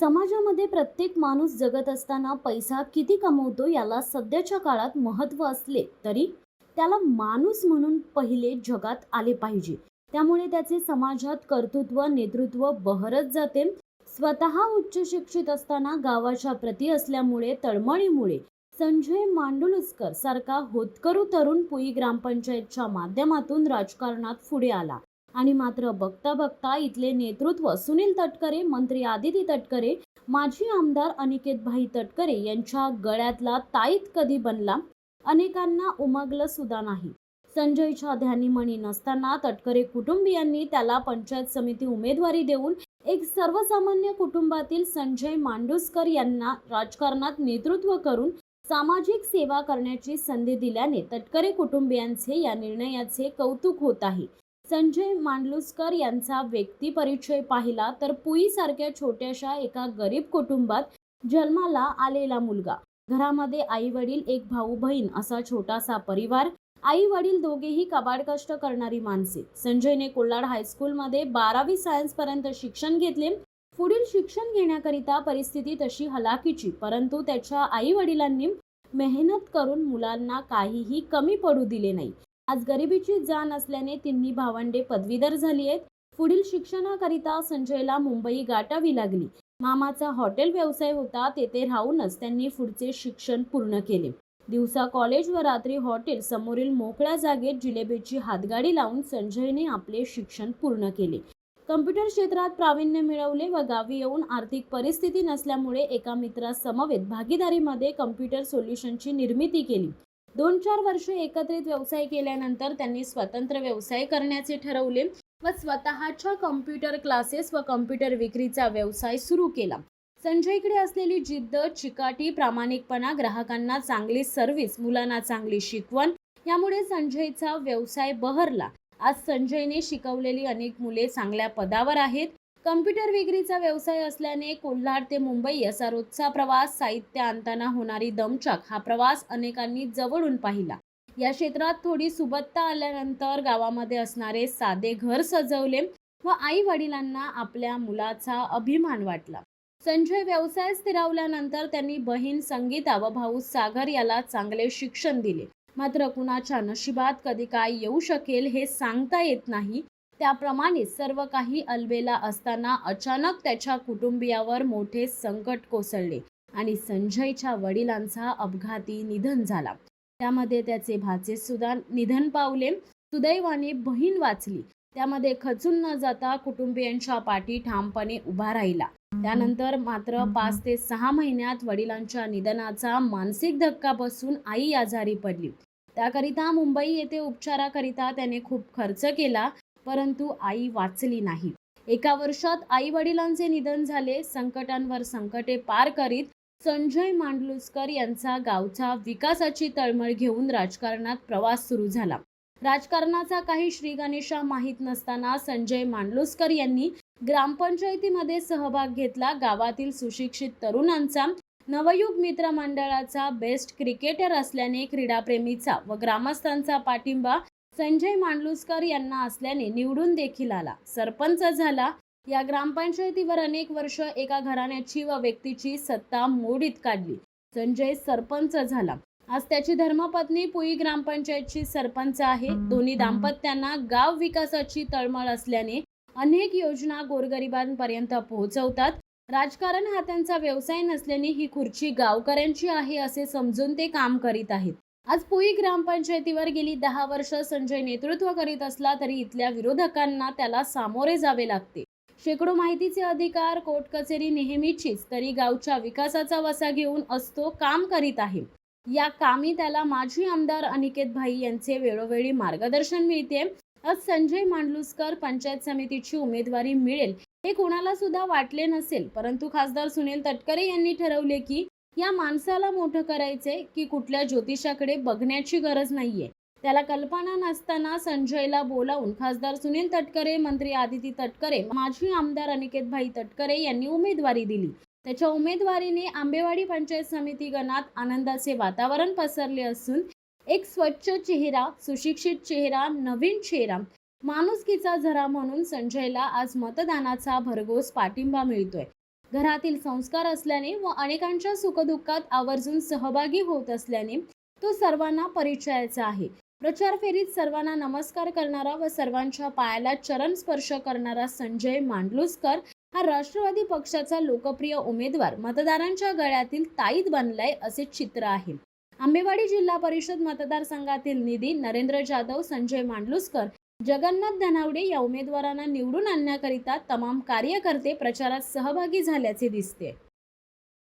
समाजामध्ये प्रत्येक माणूस जगत असताना पैसा किती कमवतो याला सध्याच्या काळात महत्त्व असले तरी त्याला माणूस म्हणून पहिले जगात आले पाहिजे. त्यामुळे त्याचे समाजात कर्तृत्व नेतृत्व बहरत जाते. स्वतः उच्च शिक्षित असताना गावाच्या प्रती असल्यामुळे तळमळीमुळे संजय मांडुलुसकर सारखा होतकरू तरुण पुई ग्रामपंचायतच्या माध्यमातून राजकारणात पुढे आला. आणि मात्र बघता बघता इथले नेतृत्व सुनील तटकरे मंत्री आदिती तटकरे माजी आमदार अनिकेतभाई तटकरे यांच्या गळ्यातला ताईत कधी बनला? अनेकांना उमगलं सुद्धा नाही. संजयच्या ध्यानीमणी नसताना तटकरे कुटुंबियांनी त्याला पंचायत समिती उमेदवारी देऊन एक सर्वसामान्य कुटुंबातील संजय मांडुसकर यांना राजकारणात नेतृत्व करून सामाजिक सेवा करण्याची संधी दिल्याने तटकरे कुटुंबियांचे या निर्णयाचे कौतुक होत आहे. संजय मांडलुसकर यांचा व्यक्ती परिचय पाहिला तर पुईसारख्या छोट्याशा एका गरीब कुटुंबात जन्माला आलेला मुलगा. घरामध्ये आई वडील एक भाऊ बहीण असा छोटासा परिवार. आई वडील दोघेही कबाड कष्ट करणारी माणसे. संजयने कोल्हाड हायस्कूलमध्ये बारावी सायन्स पर्यंत शिक्षण घेतले. पुढील शिक्षण घेण्याकरिता परिस्थिती तशी हलाखीची परंतु त्याच्या आई वडिलांनी मेहनत करून मुलांना काहीही कमी पडू दिले नाही. आज गरिबीची जाण असल्याने तिन्ही भावंडे पदवीधर झाली आहेत. पुढील शिक्षणाकरिता संजयला मुंबई गाठावी लागली. मामाचा हॉटेल व्यवसाय होता तेथे राहूनच त्यांनी पुढचे शिक्षण पूर्ण केले. दिवसा कॉलेज व रात्री हॉटेल समोरील मोकळ्या जागेत जिलेबीची हातगाडी लावून संजयने आपले शिक्षण पूर्ण केले. कम्प्युटर क्षेत्रात प्रावीण्य मिळवले व गावी येऊन आर्थिक परिस्थिती नसल्यामुळे एका मित्रासमवेत भागीदारीमध्ये कम्प्युटर सोल्युशनची निर्मिती केली. दोन चार वर्ष एकत्रित व्यवसाय केल्यानंतर त्यांनी स्वतंत्र व्यवसाय करण्याचे ठरवले व स्वतःच्या कम्प्युटर क्लासेस व कम्प्युटर विक्रीचा व्यवसाय सुरू केला. संजयकडे असलेली जिद्द चिकाटी प्रामाणिकपणा ग्राहकांना चांगली सर्व्हिस मुलांना चांगली शिकवण यामुळे संजयचा व्यवसाय बहरला. आज संजयने शिकवलेली अनेक मुले चांगल्या पदावर आहेत. कम्प्युटर विक्रीचा व्यवसाय असल्याने कोल्हाड ते मुंबई असा रोजचा प्रवास साहित्य आणताना होणारी दमछाक हा प्रवास अनेकांनी जवळून पाहिला. या क्षेत्रात थोडी सुबत्ता आल्यानंतर गावामध्ये असणारे साधे घर सजवले व आई वडिलांना आपल्या मुलाचा अभिमान वाटला. संजय व्यवसाय स्थिरावल्यानंतर त्यांनी बहीण संगीता व भाऊ सागर याला चांगले शिक्षण दिले. मात्र कुणाच्या नशिबात कधी काय येऊ शकेल हे सांगता येत नाही. त्याप्रमाणे सर्व काही अलबेला असताना अचानक त्याच्या कुटुंबियावर मोठे संकट कोसळले आणि संजयच्या वडिलांचा अपघाती निधन झाला. त्यामध्ये त्याचे भाचे सुद्धा निधन पावले. सुदैवाने बहीण वाचली. त्यामध्ये खचून न जाता कुटुंबियांच्या पाठी ठामपणे उभा राहिला. त्यानंतर मात्र पाच ते सहा महिन्यात वडिलांच्या निधनाचा मानसिक धक्का बसून आई आजारी पडली. त्याकरिता मुंबई येथे उपचाराकरिता त्याने खूप खर्च केला. परंतु आई वाचली नाही. एका वर्षात आई वडिलांचे निधन झाले. संकटांवर संकटे पार करीत संजय मांडलुसकर यांचा गावचा विकासाची तळमळ घेऊन राजकारणात प्रवास सुरू झाला. राजकारणाचा काही श्री गणेशा माहीत नसताना संजय मांडलुसकर यांनी ग्रामपंचायतीमध्ये सहभाग घेतला. गावातील सुशिक्षित तरुणांचा नवयुग मित्र मंडळाचा बेस्ट क्रिकेटर असल्याने क्रीडाप्रेमीचा व ग्रामस्थांचा पाठिंबा संजय मांडलुसकर यांना असल्याने निवडून देखील आला. सरपंच झाला. या ग्रामपंचायतीवर अनेक वर्ष एका घराण्याची व व्यक्तीची सत्ता मोडीत काढली. संजय सरपंच झाला. आज त्याची धर्मपत्नी पुई ग्रामपंचायतची सरपंच आहे. दोन्ही दाम्पत्यांना गाव विकासाची तळमळ असल्याने अनेक योजना गोरगरिबांपर्यंत पोहोचवतात. राजकारण हा त्यांचा व्यवसाय नसल्याने ही खुर्ची गावकऱ्यांची आहे असे समजून ते काम करीत आहेत. आज पुई ग्रामपंचायतीवर गेली दहा वर्ष संजय नेतृत्व करीत असला तरी इथल्या विरोधकांना त्याला सामोरे जावे लागते. शेकडो माहितीचे अधिकार कोर्ट कचेरी नेहमीचीच तरी गावच्या विकासाचा वसा घेऊन असतो काम करीत आहे. या कामी त्याला माजी आमदार अनिकेत भाई यांचे वेळोवेळी मार्गदर्शन मिळते. आज संजय मांडलुसकर पंचायत समितीची उमेदवारी मिळेल हे कोणाला सुद्धा वाटले नसेल परंतु खासदार सुनील तटकरे यांनी ठरवले की या माणसाला मोठं करायचंय की कुठल्या ज्योतिषाकडे बघण्याची गरज नाहीये. त्याला कल्पना नसताना संजयला बोलावून खासदार सुनील तटकरे मंत्री आदिती तटकरे माजी आमदार अनिकेतभाई तटकरे यांनी उमेदवारी दिली. त्याच्या उमेदवारीने आंबेवाडी पंचायत समिती गणात आनंदाचे वातावरण पसरले असून एक स्वच्छ चेहरा सुशिक्षित चेहरा नवीन चेहरा माणुसकीचा झरा म्हणून संजयला आज मतदानाचा भरघोस पाठिंबा मिळतोय. घरातील संस्कार असल्याने व अनेकांच्या सुखदुःखात आवर्जून सहभागी होत असल्याने तो सर्वांना परिचयाचा आहे. प्रचार फेरीत सर्वांना नमस्कार करणारा व सर्वांच्या पायाला चरण स्पर्श करणारा संजय मांडलुसकर हा राष्ट्रवादी पक्षाचा लोकप्रिय उमेदवार मतदारांच्या गळ्यातील ताईत बनलाय असे चित्र आहे. आंबेवाडी जिल्हा परिषद मतदारसंघातील निधी नरेंद्र जाधव संजय मांडलुसकर जगन्नाथ धनावडे या उमेदवारांना निवडून आणण्याकरिता तमाम कार्यकर्ते प्रचारात सहभागी झाल्याचे दिसते.